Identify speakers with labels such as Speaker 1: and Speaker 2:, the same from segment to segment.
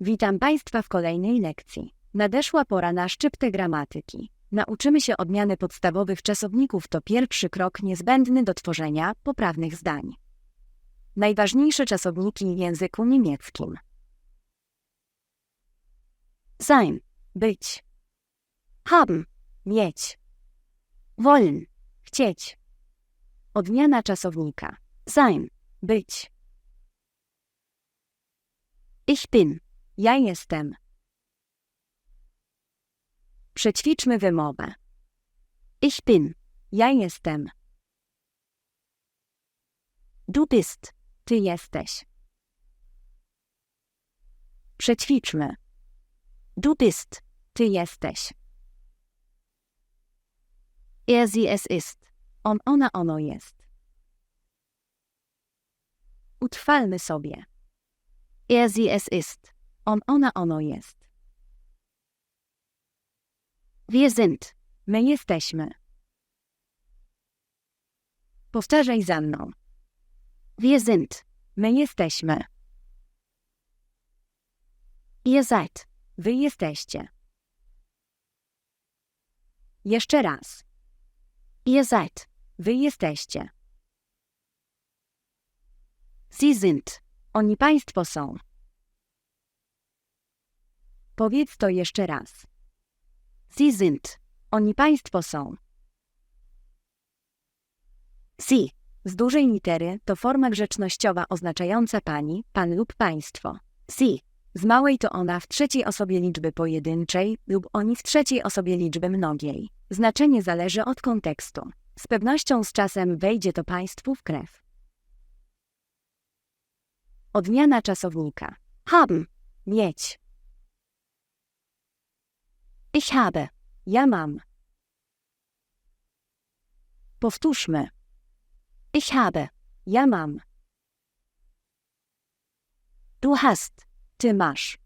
Speaker 1: Witam Państwa w kolejnej lekcji. Nadeszła pora na szczyptę gramatyki. Nauczymy się odmiany podstawowych czasowników to pierwszy krok niezbędny do tworzenia poprawnych zdań. Najważniejsze czasowniki w języku niemieckim. Sein, być. Haben, mieć. Wollen, chcieć. Odmiana czasownika. Sein, być. Ich bin, ja jestem. Przećwiczmy wymowę. Ich bin, ja jestem. Du bist, ty jesteś. Przećwiczmy. Du bist, ty jesteś. Er, sie, es ist. On, ona, ono jest. Utrwalmy sobie. Er, sie, es ist. On, ona, ono jest. Wir sind. My jesteśmy. Powtarzaj za mną. Wir sind. My jesteśmy. Ihr seid. Wy jesteście. Jeszcze raz. Ihr seid. Wy jesteście. Sie sind. Oni państwo są. Powiedz to jeszcze raz. Sie sind. Oni państwo są. Sie z dużej litery to forma grzecznościowa oznaczająca pani, pan lub państwo. Sie z małej to ona w trzeciej osobie liczby pojedynczej lub oni w trzeciej osobie liczby mnogiej. Znaczenie zależy od kontekstu. Z pewnością z czasem wejdzie to państwu w krew. Odmiana czasownika. Haben. Mieć. Ich habe. Ja mam. Powtórzmy. Ich habe. Ja mam. Du hast. Ty masz.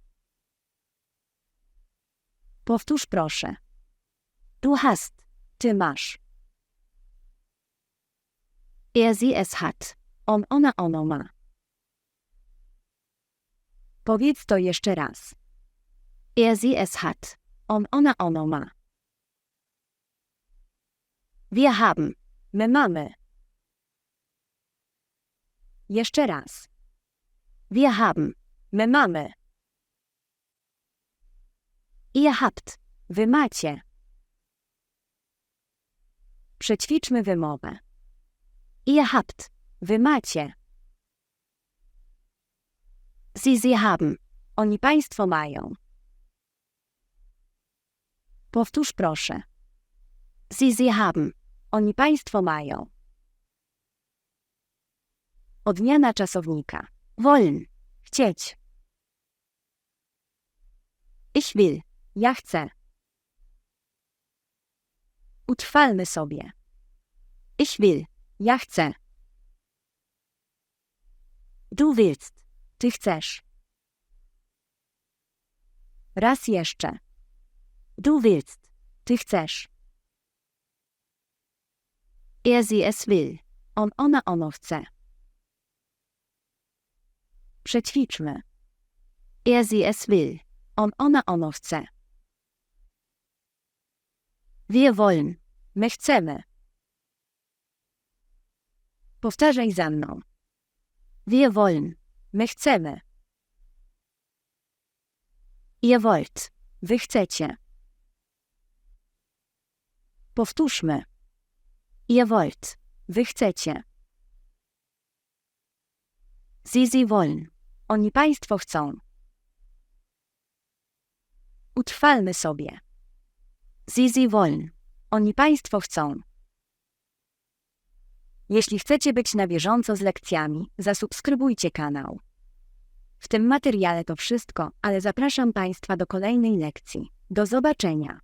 Speaker 1: Powtórz proszę. Du hast. Ty masz. Er, sie, es hat. On, ona, ono ma. Powiedz to jeszcze raz. Er, sie, es hat. On, ona, ono ma. Wir haben. My mamy. Jeszcze raz. Wir haben. My mamy. Ihr habt. Wy macie. Przećwiczmy wymowę. Ihr habt. Wy macie. Sie, sie haben. Oni państwo mają. Powtórz proszę. Sie, sie haben. Oni państwo mają. Odmiana czasownika. Wollen. Chcieć. Ich will. Ja chcę. Utrwalmy sobie. Ich will. Ja chcę. Du willst. Ty chcesz. Raz jeszcze. Du willst. Ty chcesz. Er, sie, es will. On, ona, ono chce. Przećwiczmy. Er, sie, es will. On, ona, ono chce. Wir wollen. My chcemy. Powtarzaj za mną. Wir wollen. My chcemy. Ihr wollt. Wy chcecie. Powtórzmy. Ihr wollt. Wy chcecie. Sie, sie wollen. Oni państwo chcą. Utrwalmy sobie. Sie, sie wollen. Oni państwo chcą. Jeśli chcecie być na bieżąco z lekcjami, zasubskrybujcie kanał. W tym materiale to wszystko, ale zapraszam Państwa do kolejnej lekcji. Do zobaczenia.